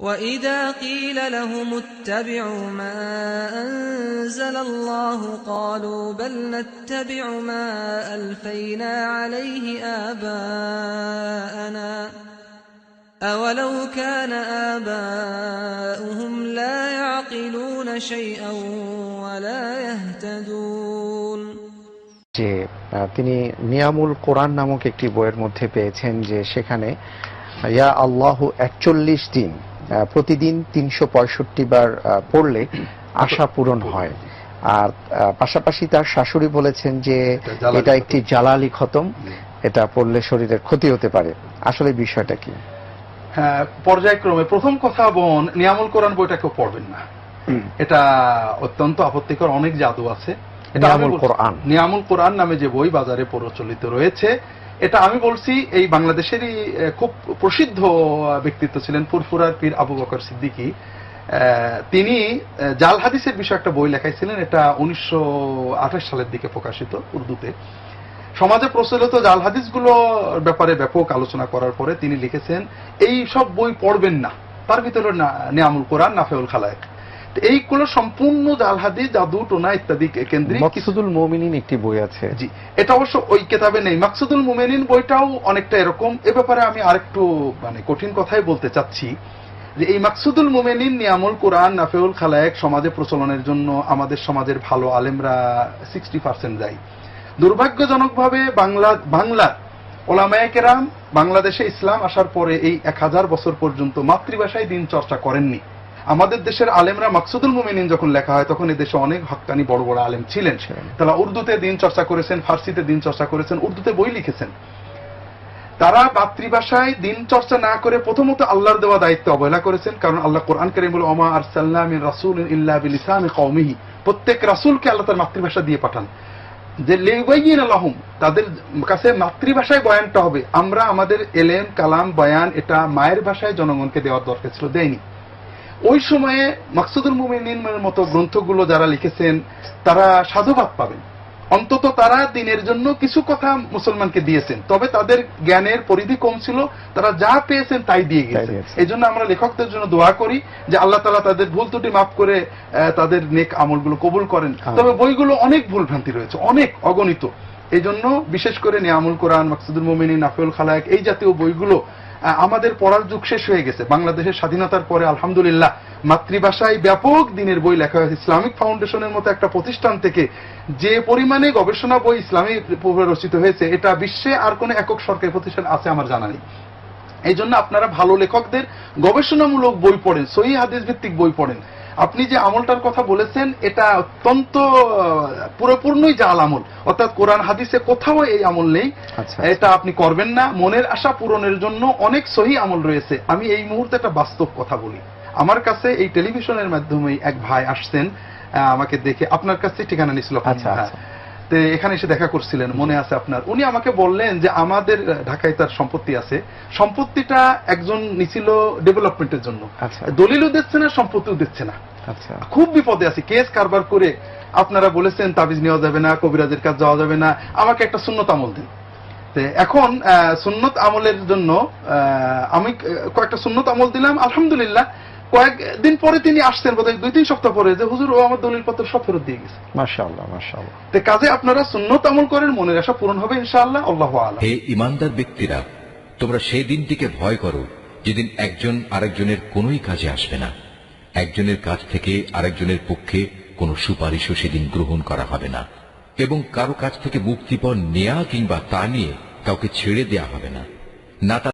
وَإِذَا قِيلَ لَهُمُ اتَّبِعُوا مَا أَنزَلَ اللَّهُ قَالُوا بَلْ نَتَّبِعُ مَا أَلْفَيْنَا عَلَيْهِ آبَاءَنَا ۚ أَوَلَوْ كَانَ آبَاؤُهُمْ لَا يَعْقِلُونَ شَيْئًا وَلَا يَهْتَدُونَ যে আহ, তিনি নিয়ামুল কোরআন নামক একটি বইয়ের মধ্যে পেয়েছেন যে সেখানে ইয়া আল্লাহ একচল্লিশ দিন আহ, প্রতিদিন তিনশো পঁয়ষট্টি বার পড়লে আশা পূরণ হয়। আর পাশাপাশি তার শাশুড়ি বলেছেন যে এটা একটি জালালি খতম। এটা পড়লে শরীরের ক্ষতি হতে পারে। আসলে বিষয়টা কি? হ্যাঁ পর্যায়ক্রমে প্রথম কথা বোন নিয়ামুল কোরআন বইটা কেউ পড়বেন না। এটা অত্যন্ত আপত্তিকর অনেক জাদু আছে। নিয়ামুল কোরআন। নিয়ামুল কোরআন নামে যে বই বাজারে প্রচলিত রয়েছে এটা আমি বলছি, এই বাংলাদেশেরই খুব প্রসিদ্ধ ব্যক্তিত্ব ছিলেন ফুরফুরার পীর আবু বকর সিদ্দিকী। তিনি জাল হাদিসের বিষয়ে একটা বই লেখাইছিলেন, এটা উনিশশো আঠাশ সালের দিকে প্রকাশিত উর্দুতে। সমাজে প্রচলিত জাল হাদিসগুলো ব্যাপারে ব্যাপক আলোচনা করার পরে তিনি লিখেছেন, এই সব বই পড়বেন না। তার ভিতরে নিয়ামুল কোরআন, নাফেউল খালায়েক। তো এইগুলো সম্পূর্ণ জাল হাদিস জাদু টোনা ইত্যাদি কেন্দ্রিক মকসুদুল মমিনিন একটি বই আছে। জি এটা অবশ্য ওই কেতাবে নেই। মাকসুদুল মুমেনিন বইটাও অনেকটা এরকম। এ ব্যাপারে আমি আরেকটু মানে কঠিন কথাই বলতে চাচ্ছি। যে এই মাকসুদুল মুমেনিন নিয়ামুল কোরআন নাফেউল খালায়েক সমাজে প্রচলনের জন্য আমাদের সমাজের ভালো আলেমরা সিক্সটি পার্সেন্ট যায় দুর্ভাগ্যজনকভাবে বাংলা বাংলা ওলামায়ে কেরাম বাংলাদেশে ইসলাম আসার পরে এই এক হাজার বছর পর্যন্ত মাতৃভাষায় দিন চর্চা করেননি। আমাদের দেশের আলেমরা মাকসুদুল মুমিনিন যখন লেখা হয়, তখন এই দেশে অনেক হক্কানি বড় বড় আলেম ছিলেন। তারা উর্দুতে দিন চর্চা করেছেন, ফার্সিতে দিন চর্চা করেছেন, উর্দুতে বই লিখেছেন। তারা মাতৃভাষায় দিন চর্চা না করে প্রথমত আল্লাহর দেওয়া দায়িত্ব অবহেলা করেছেন, কারণ আল্লাহ কোরআন করিম বলে, ওমা আর সাল্লাম রাসুল ইল্লা বিলিসানি কওমিহি। প্রত্যেক রাসুলকে আল্লাহ তার মাতৃভাষা দিয়ে পাঠান। যে লেবাইন আলহম তাদের কাছে মাতৃভাষায় বয়ানটা হবে, আমরা আমাদের এলেম, কালাম, বয়ান, এটা মায়ের ভাষায় জনগণকে দেওয়ার দরকার ছিল, দেয়নি। ওই সময়ে মাকসুদুল মুমিনিনের মতো গ্রন্থগুলো যারা লিখেছেন তারা সাধুবাদ পাবেন। অন্তত তারা দিনের জন্য কিছু কথা মুসলমানকে দিয়েছেন। তবে তাদের জ্ঞানের পরিধি কম ছিল তারা যা পেয়েছেন তাই দিয়ে গেছেন। এই জন্য আমরা লেখকদের জন্য দোয়া করি যে আল্লাহ তালা তাদের ভুল ত্রুটি মাফ করে আহ, তাদের নেক আমলগুলো কবুল করেন। তবে বইগুলো অনেক ভুল ভ্রান্তি রয়েছে অনেক অগণিত। এই জন্য বিশেষ করে নিয়ামুল কোরআন মাকসুদুল মোমিনী নাফিউল খালায়েক এই জাতীয় বইগুলো আমাদের পড়ার যুগ শেষ হয়ে গেছে। বাংলাদেশের স্বাধীনতার পরে, আলহামদুলিল্লাহ, মাতৃভাষায় ব্যাপক দিনের বই লেখা হয়েছে। ইসলামিক ফাউন্ডেশনের মতো একটা প্রতিষ্ঠান থেকে যে পরিমাণে গবেষণা বই ইসলামী রচিত হয়েছে, এটা বিশ্বে আর কোনো একক সরকারি প্রতিষ্ঠান আছে আমার জানা নেই। এই জন্য আপনারা ভালো লেখকদের গবেষণামূলক বই পড়েন, সহি হাদিস ভিত্তিক বই পড়েন। আপনি যে আমলটার কথা বলেছেন এটা অত্যন্ত পুরোপূর্ণই জাল আমল। অর্থাৎ কোরআন হাদিসে কোথাও এই আমল নেই। আচ্ছা। এটা আপনি করবেন না। মনের আশা পূরণের জন্য অনেক সহি আমল রয়েছে। আমি এই মুহূর্তে একটা বাস্তব কথা বলি। আমার কাছে এই টেলিভিশনের মাধ্যমে এক ভাই আসছেন আমাকে দেখে। আপনার কাছে ঠিকানা নিছিল আচ্ছা, আচ্ছা। তো এখানে এসে দেখা করছিলেন মনে আছে আপনার। উনি আমাকে বললেন যে আমাদের ঢাকায় তার সম্পত্তি আছে। সম্পত্তিটা একজন নিছিল ডেভেলপমেন্টের জন্য। আচ্ছা। দলিলও দিচ্ছে না সম্পত্তিও দিচ্ছে না। আচ্ছা। খুব বিপদে আছে। কেস কারবার করে আপনারা বলেছেন তাবিজ নেওয়া যাবে না কবিরাজের কাজ যাওয়া যাবে না। আমাকে একটা সুন্নত আমল দিন। এখন আহ, সুন্নত আমলের জন্য আহ, আমি কয়েকটা সুন্নত আমল দিলাম। আলহামদুলিল্লাহ কয়েকদিন পরে তিনি আসছেন বোধহয় দুই তিন সপ্তাহ পরে যে হুজুর ও আমার দলিল পত্র সব ফেরত দিয়ে গেছে। মাশাআল্লাহ মাশাআল্লাহ। তো কাজে আপনারা সুন্নত আমল করেন মনের আশা পূরণ হবে ইনশাআল্লাহ আল্লাহ আলা হে ইমানদার ব্যক্তিরা তোমরা সেই দিনটিকে ভয় করো যেদিন একজন আরেকজনের কোনোই কাজে আসবে না। একজনের কাছ থেকে আরেকজনের পক্ষে কোনো সুপারিশও সেদিন গ্রহণ করা হবে না। এবং কারও কাছ থেকে মুক্তিপণ নেয়া কিংবা তা নিয়ে কাউকে ছেড়ে দেয়া হবে না। না